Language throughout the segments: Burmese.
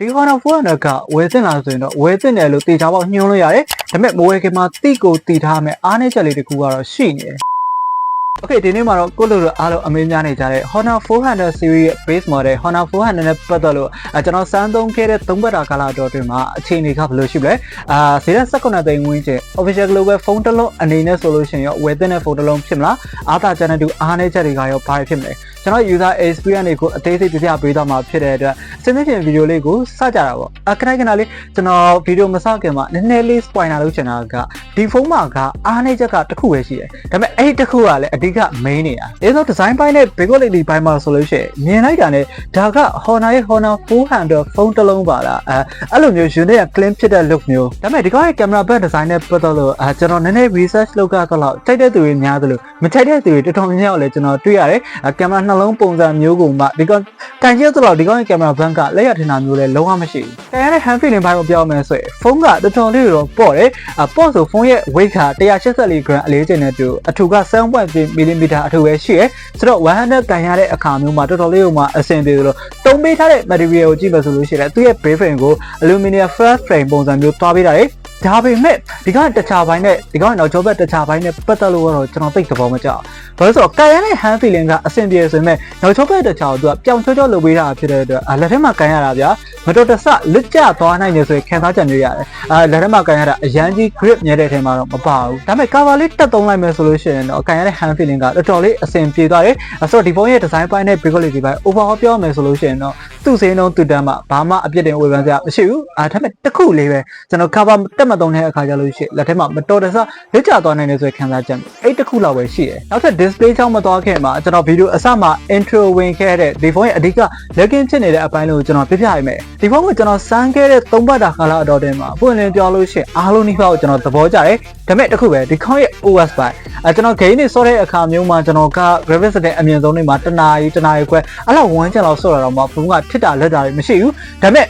ဒီ Honor 400ကဝယ်သင့်လားဆိုရင်တော့ဝယ်သင့်တယ်လို့တေချာပေါက်ညွှန်းလို့ရတယ်ဒါပေမဲ့မဝယ်ခင်မှာတိကိုတည်ထားမယ်အားနည်းချက်လေးတစ်ခုကတော့ရှိနေတယ် Okay ဒီနေ့မှာတော့ကိုလိုလိုအားလုံးအမေးများနေကြတဲ့ Honor 400 series ရဲ့ base model Honor 400နဲ့ပတ်သက်လို့အဲကျွန်တော်စမ်းသုံးခဲ့တဲ့သုံးပတ်တာကာလတော်အတွင်းမှာအခြေအနေကဘယ်လိုရှိမလဲအာဈေးသက်19သိန်းဝန်းကျင် official global phone တစ်လုံးအနေနဲ့ဆိုလို့ရှိရင်ရောဝယ်သင့်တဲ့ဖုန်းတစ်လုံးဖြစ်မလားအားသာချန်တဲ့သူအားနည်းချက်တွေကရောဘာတွေဖြစ်မလဲကျွန်တော် user experience တွေကိုအသေးစိတ်ပြပြပေးသွားမှာဖြစ်တဲ့အတွက်စနေပြင်ဗီဒီယိုလေးကိုစကြတာပေါ့အခဏခဏလေးကျွန်တော်ဗီဒီယိုမစခင်မှာနည်းနည်းလေး spoiler လုပ်ချင်တာကဒီဖုန်းမှာကအားနည်းချက်ကတစ်ခုပဲရှိတယ်ဒါပေမဲ့အဲ့ဒီတစ်ခုကလည်းအဓိက main နေတာအဲဆို design ပိုင်းနဲ့ big quality ပိုင်းမှာဆိုလို့ရှိရင်မြင်လိုက်တာနဲ့ဒါက Honor ရဲ့ Honor 400ဖုန်းတစ်လုံးပါလားအဲအဲ့လိုမျိုး unit က clean ဖြစ်တဲ့ look မျိုးဒါပေမဲ့ဒီကောင်ရဲ့ camera back design နဲ့ပတ်သက်လို့အဲကျွန်တော်နည်းနည်း research လုပ်ကြတော့ကြိုက်တဲ့သူတွေများသလိုမကြိုက်တဲ့သူတွေတော်တော်များများလည်းကျွန်တော်တွေ့ရတယ်အဲ camera နှလုံးပုံစံမျိုးကိုမှဒီကောင်ကန်ကျတော့ဒီကောင်ရဲ့ camera back ကလက်ရထင်တာမျိုးလည်းလုံးဝမရှိဘူး။ကန်ရတဲ့ hand feeling ဘိုင်းကိုပြောမယ်ဆိုရင်ဖုန်းကတော်တော်လေးတော့ပေါ့တယ်။အပေါ့ဆိုဖုန်းရဲ့ weight က184 gram အလေးချိန်နဲ့တူအထူက7.3 mm အထူပဲရှိရယ်။ဆိုတော့100ကန်ရတဲ့အခါမျိုးမှာတော်တော်လေးကိုမှအဆင်ပြေလို့တုံးပေးထားတဲ့ material ကိုကြည့်မယ်ဆိုလို့ရှိရင်သူ့ရဲ့ base frame ကို aluminum flat frame ပုံစံမျိုးတွားပေးတာလေ။ ဒါပေမဲ့ဒီကောင်တခြားဘိုင်းနဲ့ဒီကောင်နောက်ကျောဘက်တခြားဘိုင်းနဲ့ပတ်သက်လို့ကတော့ကျွန်တော်သိသဘောမကျဘူး။ဘာလို့ဆိုတော့ကန်ရတဲ့ hand feeling ကအဆင်ပြေဆိုပေမဲ့နောက်ကျောဘက်တခြားကိုသူကပျောင်ချောချောလုပ်ပေးတာဖြစ်တဲ့အတွက်အာလက်ထဲမှာကန်ရတာဗျာမတော်တဆလွတ်ကျသွားနိုင်နေဆိုရင်ခံစားချက်မျိုးရတယ်။အာလက်ထဲမှာကန်ရတာအရန်ကြီး grip မြဲတဲ့အထဲမှာတော့မပါဘူး။ဒါပေမဲ့ cover လေးတက်သုံးလိုက်မယ်ဆိုလို့ရှိရင်တော့ကန်ရတဲ့ hand feeling ကတော်တော်လေးအဆင်ပြေသွားတယ်။အဲဆိုတော့ဒီဖုန်းရဲ့ design ပိုင်းနဲ့ big quality ပိုင်း overall ပြောမယ်ဆိုလို့ရှိရင်တော့သူ့စင်းလုံးသူ့တန်းမှာဘာမှအပြစ်တင်ဝေဖန်စရာမရှိဘူး။အာဒါပေမဲ့တစ်ခုလေးပဲကျွန်တော် cover တက်မသုံးတဲ့အခါကျလို့ရှိရင်လက်ထဲမှာမတော်တဆလွတ်ကျသွားနိုင်နေဆိုရင်ခံစားချက်အဲ့တစ်ခုလောက်ပဲရှိတယ်။နောက်ထပ် display ချောင်းမသွားခင်မှာကျွန်တော်ဗီဒီယိုအစမှာ intro ဝင်ခဲ့တဲ့ဒီဖုန်းရဲ့အဓိက login ဖြစ်နေတဲ့အပိုင်းလို့ကျွန်တော်ပြပြရမယ်။ဒီဖုန်းကိုကျွန်တော်စမ်းခဲ့တဲ့သုံးပတ်တာကာလအတော်တင်မှာပွင့်လင်းပြောလို့ရှိရင်အားလုံးနှိဖောက်ကိုကျွန်တော်သဘောကျတယ်။ဒါပေမဲ့တစ်ခုပဲဒီခေါင်းရဲ့ OS ပိုင်းအဲကျွန်တော် game တွေဆော့တဲ့အခါမျိုးမှာကျွန်တော်က graphics တဲ့အမြင့်ဆုံးတွေမှာတနာရီတနာရီခွဲအဲ့လောက်ဝမ်းချက်လောက်ဆော့ရတော့မှဘုံကထစ်တာလက်တာတွေမရှိဘူး။ဒါပေမဲ့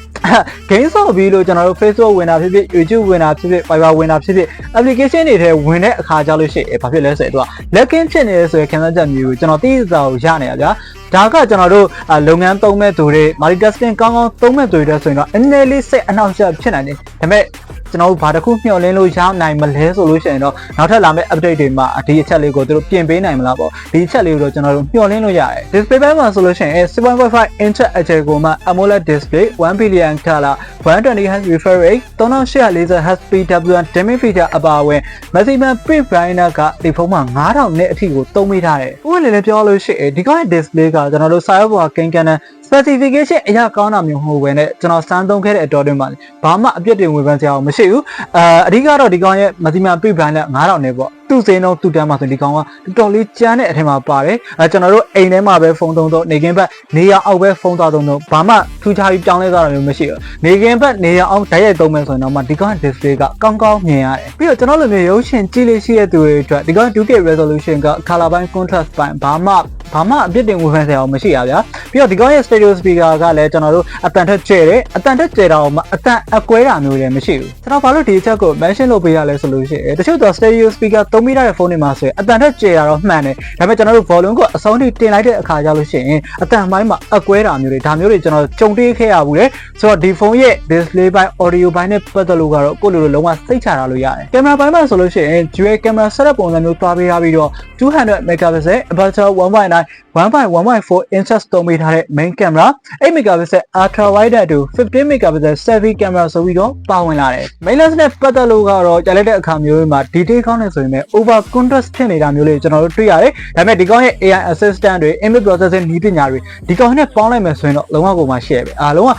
game ဆော့ပြီးလို့ကျွန်တော်တို့ Facebook ဝင်တာဖြစ်ဖြစ် YouTube ဝင်တာဖြစ်ဖြစ် Viber ဝင်တာဖြစ်ဖြစ် application တွေထဲဝင်တဲ့အခါကြလို့ရှိရင်ဘာဖြစ်လဲဆိုတော့ login ဖြစ်နေတယ်ဆိုရင်ခံစားချက်မျိုးကိုကျွန်တော်သိစာကိုရနေရဗျာဒါကကျွန်တော်တို့လုပ်ငန်းသုံးမဲ့သူတွေ multitasking ကောင်းကောင်းသုံးမဲ့သူတွေဆိုရင်တော့အနည်းလေးစိတ်အနှောင့်အယှက်ဖြစ်နိုင်တယ်ဒါပေမဲ့ ကျွန်တော်တို့ဘာတစ်ခုမျှော်လင့်လို့ရနိုင်မလဲဆိုလို့ရှိရင်တော့နောက်ထပ်လာမယ့် update တွေမှာဒီအချက်လေးကိုသူတို့ပြင်ပေးနိုင်မလားပေါ့ဒီအချက်လေးကိုတော့ကျွန်တော်တို့မျှော်လင့်လို့ရတယ် display ဘက်မှာဆိုလို့ရှိရင်6.5 inch HDR ကိုမှ AMOLED display 1 billion color 120 Hz refresh rate 3840 Hz PWM dimming feature အပါအဝင် maximum print brightness ကဒီဖုန်းမှာ9000နဲ့အထိကိုသုံးမိထားတယ်ဥပမာလည်းပြောလို့ရှိရင်ဒီကောင်ရဲ့ display ကကျွန်တော်တို့စာရွက်ပေါ်ကကိန်းကန်တဲ့ specification အရာကောင်းတာမျိုးမဟုတ်ဘဲနဲ့ကျွန်တော်စမ်းသုံးခဲ့တဲ့အတော်တွင်းမှာဘာမှအပြစ်တင်ဝေဖန်စရာမရှိဘူးအာအဓိကတော့ဒီကောင်ရဲ့ maximum print brightness 9000နဲ့ပေါ့ သူ့စင်းတော့သူ့တန်းမှာဆိုဒီကောင်ကတော်တော်လေးကျန်းတဲ့အထက်မှာပါတယ်အဲကျွန်တော်တို့အိမ်ထဲမှာပဲဖုန်းသုံးတော့နေကင်းဘက်နေရအောက်ပဲဖုန်းသွားသုံးတော့ဘာမှထူးခြားပြီးပြောင်းလဲသွားတာမျိုးမရှိဘူးနေကင်းဘက်နေရအောက်ဓာတ်ရိုက်သုံးမယ်ဆိုရင်တော့မှဒီကောင် display ကကောင်းကောင်းမြင်ရတယ်ပြီးတော့ကျွန်တော်လိုမျိုးရုပ်ရှင်ကြည့်လေးရှိတဲ့သူတွေအတွက်ဒီကောင် 2K resolution က color ပိုင်း contrast ပိုင်းဘာမှဘာမှအပြစ်တင်ဝေဖန်စရာမရှိရဗျာပြီးတော့ဒီကောင်ရဲ့ stereo speaker ကလည်းကျွန်တော်တို့အတန်ထက်ကျဲတယ်အတန်ထက်ကျဲတာမှအတန်အကွဲတာမျိုးလည်းမရှိဘူးကျွန်တော်ဘာလို့ဒီအချက်ကို mention လုပ်ပေးရလဲဆိုလို့ရှိရင်တချို့တော့ stereo speaker သုံးမိတဲ့ဖုန်းတွေမှာဆိုရင်အတန်ထက်ကျဲတာတော့မှန်တယ်ဒါပေမဲ့ကျွန်တော်တို့ volume ကိုအဆုံးထိတင်လိုက်တဲ့အခါကျလို့ရှိရင်အတန်ပိုင်းမှာအကွဲတာမျိုးတွေဒါမျိုးတွေကျွန်တော်ကြုံတွေ့ခဲ့ရဘူးလေဆိုတော့ဒီဖုန်းရဲ့ display ပိုင်း audio ပိုင်းနဲ့ပတ်သက်လို့ကတော့ကိုလိုလိုလုံးဝစိတ်ချတာလို့ရတယ်ကင်မရာပိုင်းမှာဆိုလို့ရှိရင် dual camera setup ပုံစံမျိုးတွားပေးထားပြီးတော့200 megapixel aperture 1.9 1.1.4 inches သုံးပေးထားတဲ့ main camera 8 megapixel ultra wide တူ15 megapixel selfie camera ဆိုပြီးတော့ပါဝင်လာတယ် main lens နဲ့ပတ်သက်လို့ကတော့ကြာလိုက်တဲ့အခါမျိုးတွေမှာ detail ကောင်းနေဆိုရင်ပဲ over contrast ဖြစ်နေတာမျိုးလေးကျွန်တော်တို့တွေ့ရတယ်ဒါပေမဲ့ဒီကောင်ရဲ့ AI assistant တွေ image processing နည်းပညာတွေဒီကောင်နဲ့ပေါင်းလိုက်မယ်ဆိုရင်တော့လုံးဝကိုမှရှယ်ပဲအားလုံးက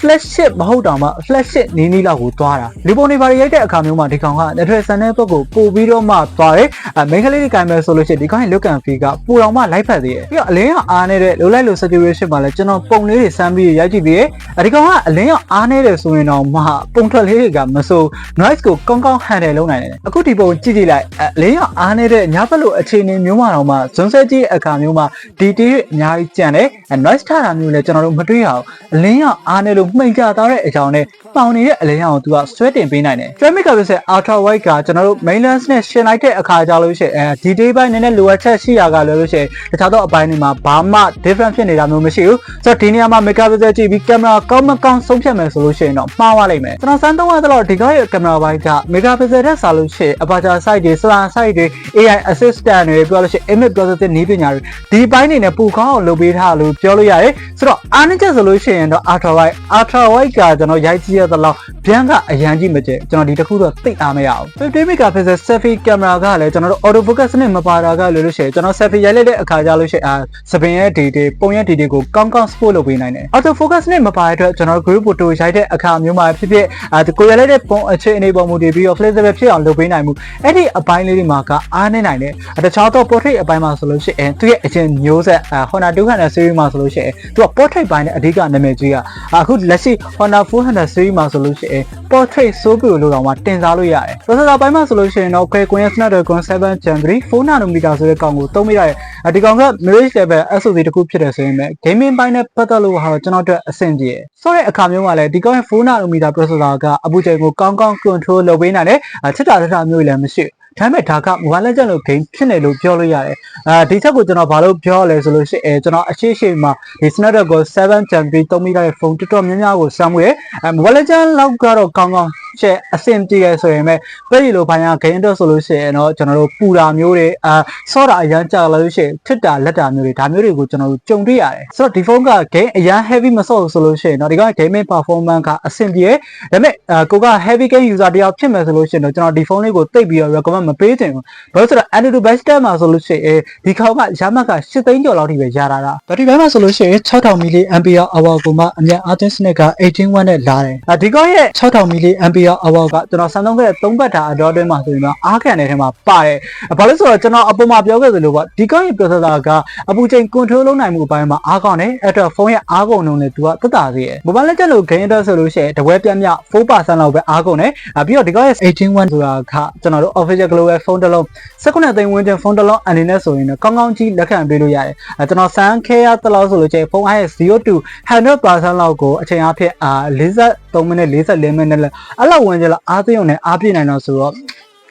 flagship မဟုတ်တောင်မှ flagship နည်းနည်းလောက်ကိုသွားတာလူပုံတွေဘာတွေရိုက်တဲ့အခါမျိုးမှာဒီကောင်က network ဆန်တဲ့ဘက်ကိုပို့ပြီးတော့မှသွားတယ်အဲ main ကလေးတွေကင်မယ်ဆိုလို့ရှိရင်ဒီကောင်ရဲ့ look and feel ကပူတော်မှလိုက်ဖက်သေးတယ်ပြီးတော့အလင်းရောအားနေတဲ့လိုလိုက်လို saturation မှာလည်းကျွန်တော်ပုံလေးတွေစမ်းပြီးရိုက်ကြည့်သေးတယ်အဲဒီကောင်ကအလင်းရောအားနေတယ်ဆိုရင်တော့မှပုံထွက်လေးတွေကမဆို noise ကိုကောင်းကောင်း handle လုပ်နိုင်တယ်အခုဒီပုံကြည့်ကြည့်လိုက်အလင်းရောအားနေတဲ့ညဘက်လိုအခြေအနေမျိုးမှာတော့မှဇွန်ဆက်ကြီးအခါမျိုးမှာဒီတီးအများကြီးကြံတယ် noise ထတာမျိုးလည်းကျွန်တော်တို့မတွေ့ရအောင်အလင်းရောအားနေလို့မှိန်ကြသွားတဲ့အကြောင်းနဲ့ပေါင်နေတဲ့အလင်းရောင်ကိုသူကဆွဲတင်ပေးနိုင်တယ် Tramic ကပဲဆက် ultra wide ကကျွန်တော်တို့ main lens နဲ့ရှင်းလိုက်တဲ့အခါကြလို့ရှိရင်အဲဒီ day ဘိုင်းနည်းနည်းလိုအပ်ချက်ရှိရကလည်းလို့ရှိရင်တခြားသောအပိုင်းတွေတွေမှာဘာမှ different ဖြစ်နေတာမျိုးမရှိဘူးဆိုတော့ဒီနေရာမှာ mega pixel ကြည့်ပြီးကင်မရာကောင်းမကောင်းဆုံးဖြတ်မယ်ဆိုလို့ရှိရင်တော့မှားသွားလိမ့်မယ်ကျွန်တော်စမ်းသုံးရတော့ဒီကောရဲ့ကင်မရာဘိုင်းက mega pixel တက်စားလို့ရှိရင် aperture size တွေ slant size တွေ AI assistant တွေပြောလို့ရှိရင် image processing နည်းပညာတွေဒီဘိုင်းနေနဲ့ပိုကောင်းအောင်လုပ်ပေးထားလို့ပြောလို့ရတယ်ဆိုတော့အားနည်းချက်ဆိုလို့ရှိရင်တော့ ultra wide ultra wide ကကျွန်တော်ရိုက်ကြည့်ရသလောက်ဗျမ်းကအရန်ကြီးမကျကျွန်တော်ဒီတစ်ခုတော့သိအားမရအောင်50 megapixel selfie camera ကလည်းကျွန်တော်တို့ auto focus နဲ့မပါတာကလို့လို့ရှိရင်ကျွန်တော် selfie ရိုက်လိုက်တဲ့အခါကျလို့ရှိရင်အာစပင်ရဲ့ detail ပုံရဲ့ detail ကိုကောင်းကောင်း spot လုပ်ပေးနိုင်တယ် auto focus နဲ့မပါတဲ့အတွက်ကျွန်တော် group photo ရိုက်တဲ့အခါမျိုးမှာဖြစ်ဖြစ်အာကိုရိုက်လိုက်တဲ့ပုံအခြေအနေပေါ်မူတည်ပြီးတော့ flexible ဖြစ်အောင်လုပ်ပေးနိုင်မှုအဲ့ဒီအပိုင်းလေးတွေမှာကအားနေနိုင်တယ်တခြားတော့ portrait အပိုင်းမှာဆိုလို့ရှိရင်သူရဲ့အချင်းမျိုးဆက်အာ Honor 200 series မှာဆိုလို့ရှိရင်သူက portrait ပိုင်းနဲ့အဓိကနာမည်ကြီးကအခုလက်ရှိ Honor 400 series မှာဆိုလို့ရှိရင် portrait ဆိုပြီးလို့တော့မှတင်စားလို့ရတယ် processor ပိုင်းမှာဆိုလို့ရှိရင်တော့ Qualcomm Snapdragon 7 Gen 3 4 nanometer ဆိုတဲ့ကောင်ကိုသုံးမိရတယ်ဒီကောင်က Mirage level SoC တခုဖြစ်တယ်ဆိုရင်ပဲ gaming ပိုင်းနဲ့ပတ်သက်လို့ဟာတော့ကျွန်တော်တို့အဆင်ပြေတယ်ဆိုတဲ့အခါမျိုးမှာလည်းဒီကောင်ရဲ့ 4 nanometer processor ကအပူချိန်ကိုကောင်းကောင်း control လုပ်ပေးနိုင်တယ်ချစ်တာတတာမျိုးလည်းမရှိဘူး ဒါပေမဲ့ဒါက Mobile Legends လို့ game ဖြစ်နေလို့ပြောလို့ရတယ်။အဲဒီချက်ကိုကျွန်တော်ဘာလို့ပြောရလဲဆိုလို့ရှိရင်ကျွန်တော်အရှိရှိမှာဒီ Snapdragon 7 Gen 3သုံးမိတဲ့ဖုန်းတော်တော်များများကိုစမ်းမှုရယ်အဲ Mobile Legends လောက်ကတော့ကောင်းကောင်း ချက်အဆင်ပြေရဆိုရင်ပဲပြည့်လိုပိုင်းက game တော့ဆိုလို့ရှိရင်တော့ကျွန်တော်တို့ပူတာမျိုးတွေအာဆော့တာအရန်ကြာလာလို့ရှိရင်ထစ်တာလက်တာမျိုးတွေဒါမျိုးတွေကိုကျွန်တော်တို့ကြုံတွေ့ရတယ်။ဆိုတော့ဒီဖုန်းက game အရန် heavy မဆော့ဘူးဆိုလို့ရှိရင်တော့ဒီကောင် gaming performance ကအဆင်ပြေတယ်။ဒါပေမဲ့အာကိုက heavy game user တယောက်ဖြစ်မယ်ဆိုလို့ရှိရင်တော့ကျွန်တော်ဒီဖုန်းလေးကိုတိတ်ပြီးတော့ recommend မပေးချင်ဘူး။ဘာလို့ဆိုတော့ Antutu best test မှာဆိုလို့ရှိရင်ဒီကောင်ကရမတ်က8သိန်းကျော်လောက်ထိပဲရတာတာ။ဒါဒီဘက်မှာဆိုလို့ရှိရင်6000 mAh hour ကိုမှအမြတ်အသင်းစနစ်က18 watt နဲ့လာတယ်။အာဒီကောင်ရဲ့6000 mAh hour ကကျွန်တော်စမ်းသုံးခဲ့တဲ့3ဘတ်တာအတော်အတွင်းမှာဆိုရင်တော့အားခံတဲ့ထဲမှာပါတယ်။ဘာလို့ဆိုတော့ကျွန်တော်အပေါ်မှာပြောခဲ့သလိုပေါ့ဒီကောင်ရဲ့ processor ကအပူချိန် control လုပ်နိုင်မှုအပိုင်းမှာအားကောင်းတယ်။အဲ့တော့ဖုန်းရဲ့အားကုန်နှုန်းနဲ့သူကသက်သာစေတယ်။ mobile legend လို့ game အတွက်ဆိုလို့ရှိရင်တဝဲပြတ်မြ4%လောက်ပဲအားကုန်တယ်။ပြီးတော့ဒီကောင်ရဲ့18 watt ဆိုတာကကျွန်တော်တို့ official global phone တစ်လုံး19သိန်းဝန်းကျင်ဖုန်းတစ်လုံးအနေနဲ့ဆိုရင်တော့ကောင်းကောင်းကြီးလက်ခံပေးလို့ရတယ်။အဲကျွန်တော်စမ်းခဲရတလောက်ဆိုလို့ချင်းဖုန်းအားရဲ့0 to 100%လောက်ကိုအချိန်အားဖြင့်အာ43မိနစ်44မိနစ်လောက်အဲ့လောက်ဝင်ကြလားအားသိုံနဲ့အားပြည့်နိုင်တော့ဆိုတော့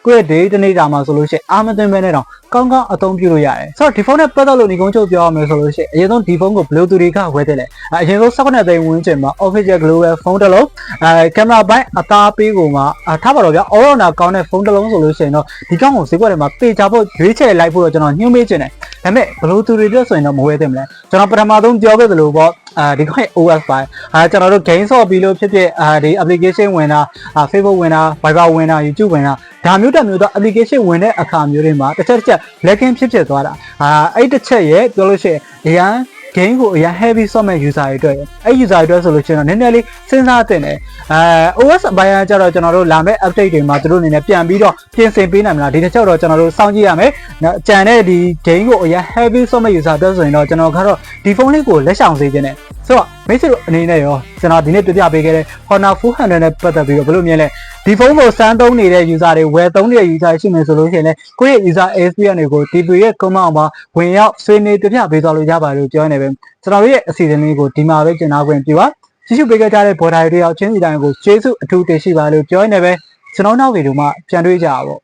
ကိုယ့်ရဲ့ day တနေ့တာမှာဆိုလို့ရှိရင်အားမသိမ့်ပဲနဲ့တော့ကောင်းကောင်းအသုံးပြုလို့ရတယ်ဆိုတော့ဒီဖုန်းနဲ့ပတ်သက်လို့ဒီကုန်းချုပ်ပြောရမယ်ဆိုလို့ရှိရင်အရင်ဆုံးဒီဖုန်းကို Bluetooth တွေကဝယ်တယ်လေအရင်ဆုံး18သိန်းဝန်းကျင်မှာ official global ဖုန်းတစ်လုံးအဲကင်မရာပိုင်းအသားပေးကိုမှထားပါတော့ဗျာ all rounder ကောင်းတဲ့ဖုန်းတစ်လုံးဆိုလို့ရှိရင်တော့ဒီကောင်းကိုဈေးကွက်ထဲမှာပေချဖို့ရွေးချယ်လိုက်ဖို့တော့ကျွန်တော်ညှို့မေးချင်တယ်ဒါပေမဲ့ Bluetooth တွေအတွက်ဆိုရင်တော့မဝယ်သင့်မလဲကျွန်တော်ပထမဆုံးပြောခဲ့သလိုပေါ့ အဲဒီကော OS ပိုင်းအဲကျွန်တော်တို့ game ဆော့ပြီးလို့ဖြစ်ဖြစ်အဲဒီ application ဝင်တာ Facebook ဝင်တာ Viber ဝင်တာ YouTube ဝင်တာဒါမျိုးတက်မျိုးတော့ application ဝင်တဲ့အခါမျိုးတွေမှာတစ်ချက်တစ်ချက် lagging ဖြစ်ဖြစ်သွားတာအာအဲ့တစ်ချက်ရဲ့ပြောလို့ရှိရင်အရန် game ကိုအရင် heavy ဆော့မဲ့ user တွေအတွက်အဲ့ user တွေအတွက်ဆိုလို့ရှိရင်တော့နည်းနည်းလေးစဉ်းစားသင့်တယ်အဲ OS အပိုင်းကကြတော့ကျွန်တော်တို့လာမဲ့ update တွေမှာသူတို့အနေနဲ့ပြန်ပြီးတော့ပြင်ဆင်ပေးနိုင်မလားဒီတစ်ချက်တော့ကျွန်တော်တို့စောင့်ကြည့်ရမယ်နော်ကြံတဲ့ဒီ game ကိုအရင် heavy ဆော့မဲ့ user အတွက်ဆိုရင်တော့ကျွန်တော်ကတော့ဒီဖုန်းလေးကိုလက်ဆောင်စေခြင်းနဲ့ ဆိုတော့မိတ်ဆွေတို့အနေနဲ့ရောကျွန်တော်ဒီနေ့ပြပြပေးခဲ့တဲ့ Honor 400နဲ့ပတ်သက်ပြီးတော့ဘယ်လိုမြင်လဲဒီဖုန်းကိုစမ်းသုံးနေတဲ့ user တွေဝယ်သုံးနေတဲ့ user ရှိမယ်ဆိုလို့ရှိရင်လည်းကိုယ့်ရဲ့ user experience တွေကိုဒီဗီရဲ့ comment မှာဝင်ရောက်ဆွေးနွေးပြပြပေးသွားလို့ရပါတယ်လို့ပြောနေပဲကျွန်တော်တို့ရဲ့အစီအစဉ်လေးကိုဒီမှာပဲကျင်နာခွင့်ပြုပါကြည့်ရှုပေးကြတဲ့ဘော်ဒါတွေတယောက်ချင်းစီတိုင်းကိုကျေးဇူးအထူးတင်ရှိပါလို့ပြောနေပဲကျွန်တော်နောက်ဗီဒီယိုမှာပြန်တွေ့ကြပါပေါ့